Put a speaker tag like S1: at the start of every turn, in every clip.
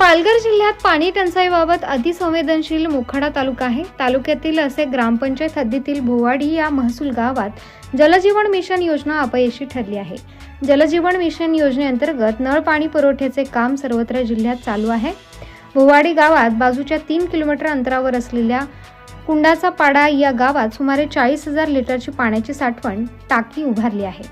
S1: पालघर जिल्ह्यात पाणी टंचाईबाबत अतिसंवेदनशील मोखाडा तालुका आहे. तालुक्यातील असे ग्रामपंचायत हद्दीतील भोवाडी या महसूल गावात जलजीवन मिशन योजना अपयशी ठरली आहे. जलजीवन मिशन योजनेअंतर्गत नळ पाणी पुरवठ्याचे काम सर्वत्र जिल्ह्यात चालू आहे. भोवाडी गावात बाजूच्या तीन किलोमीटर अंतरावर असलेल्या कुंडाचा पाडा या गावात सुमारे चाळीस हजार लिटरची पाण्याची साठवण टाकी उभारली आहे.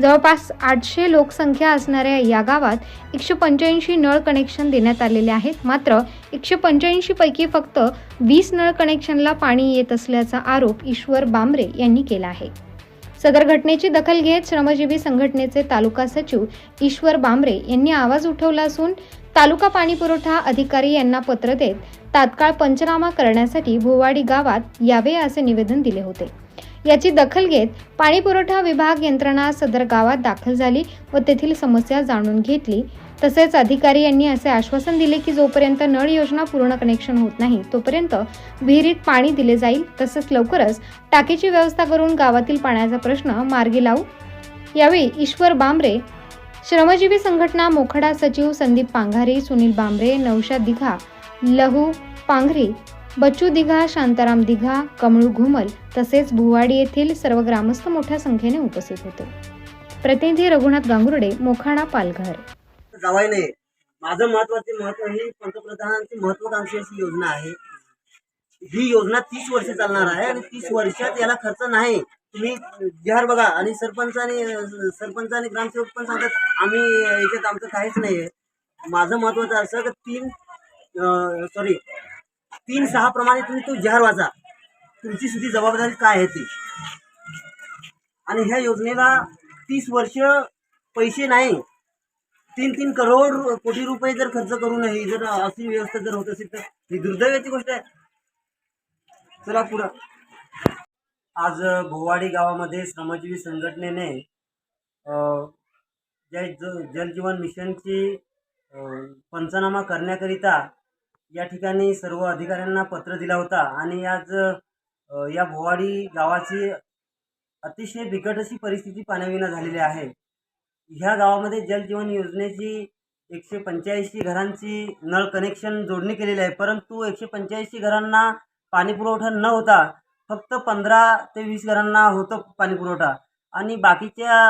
S1: जवळपास आठशे लोकसंख्या असणाऱ्या या गावात एकशे पंच्याऐंशी नळ कनेक्शन देण्यात आलेले आहेत. मात्र एकशे पंच्याऐंशी पैकी फक्त वीस नळ कनेक्शनला पाणी येत असल्याचा आरोप ईश्वर बांबरे यांनी केला आहे. सदर घटनेची दखल घेत श्रमजीवी संघटनेचे तालुका सचिव ईश्वर बांबरे यांनी आवाज उठवला असून तालुका पाणी पुरवठा अधिकारी यांना पत्र देत तात्काळ पंचनामा करण्यासाठी भोवाडी गावात यावे असे निवेदन दिले होते. याची दखल घेत पाणी पुरवठा विभाग यंत्रणा सदर गावात दाखल झाली व तेथील समस्या जाणून घेतली. तसेच अधिकारी यांनी असे आश्वासन दिले की जोपर्यंत नळ योजना पूर्ण कनेक्शन होत नाही तोपर्यंत विहिरीत पाणी दिले जाईल. तसेच लवकरच टाकीची व्यवस्था करून गावातील पाण्याचा प्रश्न मार्गी लावू. यावेळी ईश्वर बांबरे श्रमजीवी संघटना मोखडा सचिव संदीप पांघारी सुनील बांबरे नवशा दिघा लहू पांघरी बच्चू दिघा शांताराम दिघा कमळू घुमल तसेच भुवाडी येथील सर्व ग्रामस्थ मोठ्या संख्येने उपस्थित होते. प्रतिनिधी रघुनाथ गांगुर्डे मोखाडा पालघर.
S2: जावाय नाही. माझं महत्त्वाचे महत्त्व ही पंतप्रधानांची महत्वाकांक्षी अशी योजना आहे. ही योजना तीस वर्ष चालणार आहे आणि तीस वर्षात याला खर्च नाही. तुम्ही बिहार बघा आणि सरपंच आणि सरपंच आणि ग्रामसेवक पण सांगतात आम्ही याच्यात आमचं काहीच नाही आहे माझं महत्वाचं असं की तीन सॉरी तीन सहा प्रमाणे तुम्ही तो जाहीर वाचा. तुमची सुद्धा जबाबदारी काय आहे ती? आणि ह्या योजनेला तीस वर्ष पैसे नाही. तीन तीन करोड कोटी रुपये जर खर्च करूनही जर अशी व्यवस्था जर होत असेल तर ही दुर्दैवाची गोष्ट आहे. चला पुढं. आज भोवाडी गावामध्ये श्रमजीवी संघटनेने जय ज्या ज जलजीवन मिशनची पंचनामा करण्याकरिता या ठिकाणी सर्व अधिकाऱ्यांना पत्र दिला होता आणि आज या भोवाडी गावाची अतिशय बिकट अशी परिस्थिती पाण्याविना झालेली आहे. ह्या गावामध्ये जलजीवन योजनेची एकशे पंच्याऐंशी घरांची नळ कनेक्शन जोडणी केलेली आहे. परंतु एकशे पंच्याऐंशी घरांना पाणीपुरवठा न होता फक्त पंधरा ते वीस घरांना होतं पाणीपुरवठा आणि बाकीच्या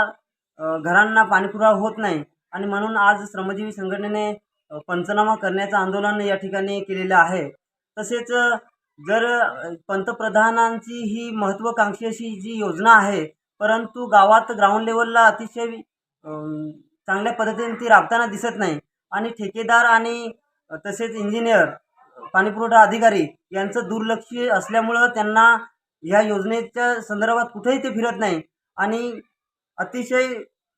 S2: घरांना पाणीपुरवठा होत नाही. आणि म्हणून आज श्रमजीवी संघटनेने पंचनामा करण्याचं आंदोलन या ठिकाणी केलेलं आहे. तसेच जर पंतप्रधानांची ही महत्त्वाकांक्षी अशी जी योजना आहे परंतु गावात ग्राउंड लेवलला अतिशय चांगल्या पद्धतीने ती राबताना दिसत नाही आणि ठेकेदार आणि तसेच इंजिनियर पाणीपुरवठा अधिकारी यांचं दुर्लक्ष असल्यामुळं त्यांना ह्या योजनेच्या संदर्भात कुठेही ते फिरत नाही आणि अतिशय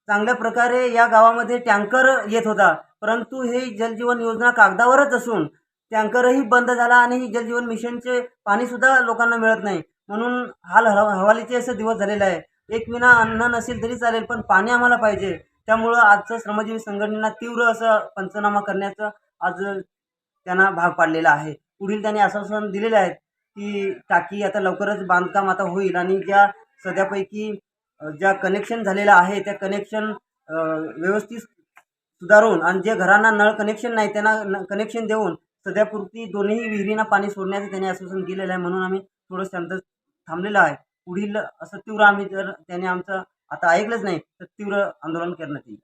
S2: चांगल्या प्रकारे या गावामध्ये टँकर येत होता. परंतु हे जलजीवन योजना कागदावरच असून टँकरही बंद झाला आणि ही जलजीवन मिशनचे पाणीसुद्धा लोकांना मिळत नाही. म्हणून हाल हवा हवालीचे असे दिवस झालेले आहे. एक विना अन्न नसेल तरी चालेल पण पाणी आम्हाला पाहिजे. त्यामुळं आजचं श्रमजीवी संघटनेला तीव्र असं पंचनामा करण्याचं आज त्यांना भाग पाडलेला आहे. पुढील त्यांनी आश्वासन दिलेले आहेत की टाकी आता लवकरच बांधकाम आता होईल आणि ज्या सध्यापैकी ज्या कनेक्शन झालेलं आहे त्या कनेक्शन व्यवस्थित सुधारून आणि जे घरांना नळ कनेक्शन नाही त्यांना कनेक्शन देऊन सध्यापुरती दोन्ही विहिरींना पाणी सोडण्याचं त्यांनी आश्वासन दिलेलं आहे. म्हणून आम्ही थोडं शांत थांबलेलं आहे. पुढील असं तीव्र आम्ही जर त्याने आमचं आता ऐकलंच नाही तर तीव्र आंदोलन करण्यात येईल.